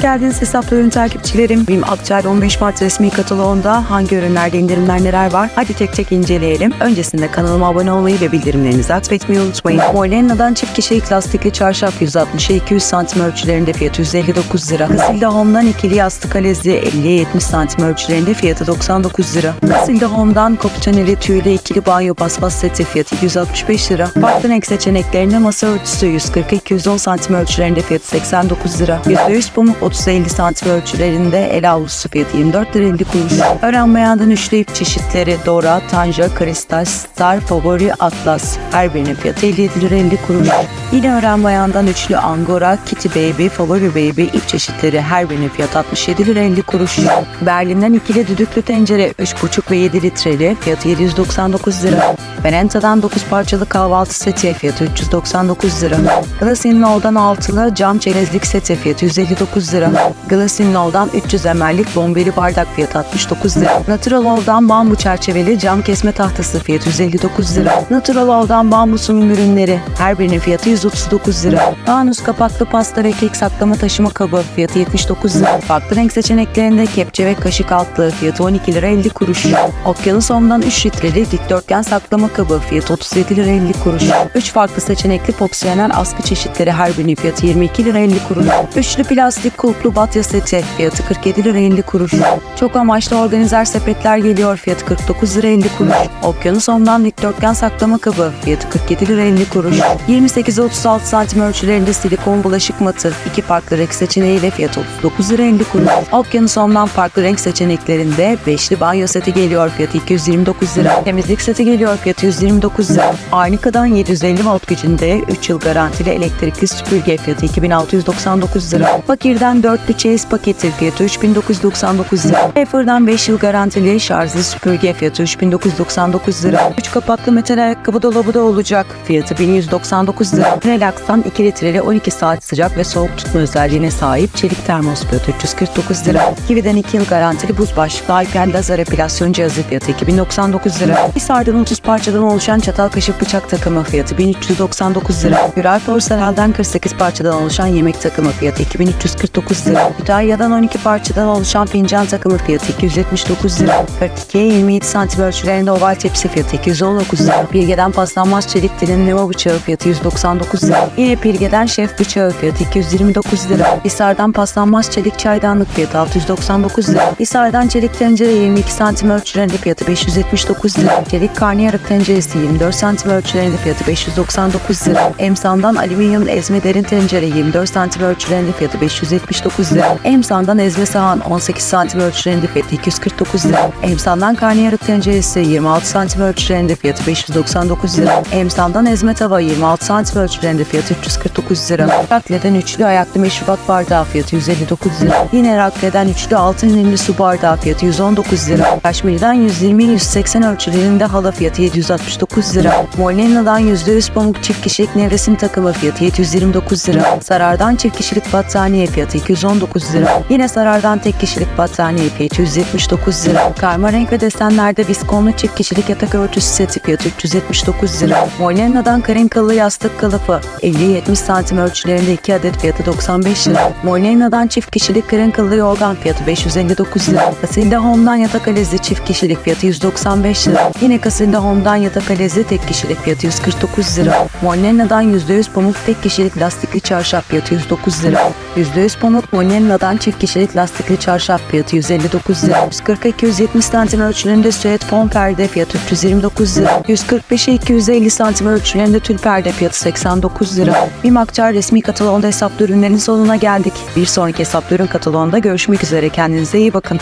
geldiniz hesaplı ürün takipçilerim. Benim Akçay 15 Mart resmi kataloğunda hangi ürünlerde indirimler neler var? Hadi tek tek inceleyelim. Öncesinde kanalıma abone olmayı ve bildirimlerinizi aktifetmeyi unutmayın. Molena'dan çift kişilik lastikli çarşaf 160'a 200 santim ölçülerinde fiyatı 159 lira. Casilda Home'dan ikili yastık alezi 50'ye 70 santim ölçülerinde fiyatı 99 lira. Casilda Home'dan koputaneli tüylü ikili banyo paspas seti fiyatı 265 lira. Farklı renk seçeneklerinde masa örtüsü 140-210 santim ölçülerinde fiyatı 89 lira. %100 pamuk 30-50 santim ölçülerinde el havlusu fiyatı 24 lira 50 kuruş. Öğrenmeyandan üçlü ip çeşitleri Dora, Tanja, Kristal, Star, Favori, Atlas. Her birinin fiyatı 57 lira 50 kuruş. Yine öğrenmeyandan üçlü Angora, Kitty Baby, Favori Baby ip çeşitleri her birinin fiyatı 67 lira 50 kuruş. Berlin'den ikili düdüklü tencere 3,5 ve 7 litreli fiyatı 799 lira. Benenta'dan 9 parçalı kahvaltı seti fiyatı 399 lira. Glasin Low'dan altılı cam çerezlik seti fiyatı 159 lira. Glasin Low'dan 300 ml'lik bombeli bardak fiyatı 69 lira. Natural Low'dan bambu çerçeveli cam kesme tahtası fiyatı 159 lira. Natural Low'dan bambu sunum ürünleri her birinin fiyatı 139 lira. Fanus kapaklı pasta ve kek saklama taşıma kabı fiyatı 79 lira. Farklı renk seçeneklerinde kepçe ve kaşık altlığı fiyatı 12 lira 50 kuruş. Okyanus Home'dan 3 litreli dikdörtgen saklama kabı fiyatı 37 lira 50 kuruş. 3 farklı seçenekli poksiyonel askı çeşitleri her birinin fiyatı 22 lira 50 kuruş. Üçlü plastik kulplu batya seti fiyatı 47 lira 50 kuruş. Çok amaçlı organizer sepetler geliyor fiyatı 49 lira 50 kuruş. Okyanus Home'dan dikdörtgen saklama kabı fiyatı 47 lira 50 kuruş. 28-36 santim ölçülerinde silikon bulaşık matı iki farklı renk seçeneğiyle fiyatı 39 lira 50 kuruş. Okyanus Home'dan farklı renk seçeneklerinde beşli banyo seti geliyor fiyatı 229 lira. Temizlik seti geliyor fiyatı 129 lira. Arnika'dan 750 watt gücünde 3 yıl garantili elektrikli süpürge fiyatı 2699 lira. Fakir'den dörtlü çeyiz paketi fiyatı 3999 lira. Pfeffer'dan 5 yıl garantili şarjlı süpürge fiyatı 3999 lira. 3 kapaklı metal ayakkabı dolabı da olacak. Fiyatı 1199 lira. Relax'tan 2 litreli 12 saat sıcak ve soğuk tutma özelliğine sahip çelik termos fiyatı 349 lira. Kiwi'den 2 yıl garantili buz başlıklı iPad lazer epilasyon cihazı fiyatı 2099 lira. Hisar'dan 30 parçadan oluşan çatal kaşık bıçak takımı fiyatı 1399 lira. Güral Porselen'den 48 parçadan oluşan yemek takımı fiyatı 2349 lira. Kütahya'dan 12 parçadan oluşan fincan takımı fiyatı 279 lira. 42'ye 27 santim ölçülerinde oval tepsi fiyatı 219 lira. Bilge'den paslanmaz çelik dilimleme bıçağı fiyatı 199 lira. Yine Bilge'den şef bıçağı fiyatı 229 lira. Hisar'dan paslanmaz çelik çaydanlık fiyatı 699 lira. Hisar'dan çelik tencere 22 santim ölçülerinde fiyatı 579 lira. Çelik karnıyarık tenceresi 24 santim ölçülerinde fiyatı 599 lira. Emsan'dan alüminyum ezme derin tencere 24 santim ölçülerinde fiyatı 579 lira. Emsan'dan ezme sahan 18 santim ölçülerinde fiyatı 249 lira. Emsan'dan karnıyarık tenceresi 26 santim ölçülerinde fiyatı 599 lira. Emsan'dan ezme tava 26 santim ölçülerinde fiyatı 349 lira. Rakle'den üçlü ayaklı meşrubat bardağı fiyatı 159 lira. Yine Rakle'den üçlü altın rimli su bardağı fiyatı 119 lira. Kaşmir'den 120-180 ölçülerinde hala fiyatı 769 lira. Molena'dan %100 pamuk çift kişilik nevresim takımı fiyatı 729 lira. Sarar'dan çift kişilik battaniye fiyatı 219 lira. Yine Sarar'dan tek kişilik battaniye fiyatı 179 lira. Karma renk ve desenlerde viskonlu çift kişilik yatak örtüsü seti fiyatı 379 lira. Molena'dan kalın kıllı yastık kılıfı 50-70 santim ölçülerinde 2 adet fiyatı 95 lira. Molena'dan çift kişilik kırın kıllı yorgan fiyatı 559 lira. Casilda Home'dan yatak alezi çift kişilik fiyatı 195 lira. Yine Casilda Home'dan yatak alezi tek kişilik fiyatı 149 lira. Molena'dan %100 pamuk tek kişilik lastikli çarşaf fiyatı 109 lira. %100 pamuk Molena'dan çift kişilik lastikli çarşaf fiyatı 159 lira. 140-270 santim ölçülerinde süet fon perde fiyatı 329 lira. 145'e 250 santim ölçülerinde tül perde fiyatı 89 lira. Bir Akçar resmi kataloğunda hesaplı ürünlerin sonuna geldik. Bir sonraki hesaplı ürün kataloğunda görüşmek üzere. Kendinize iyi bakın.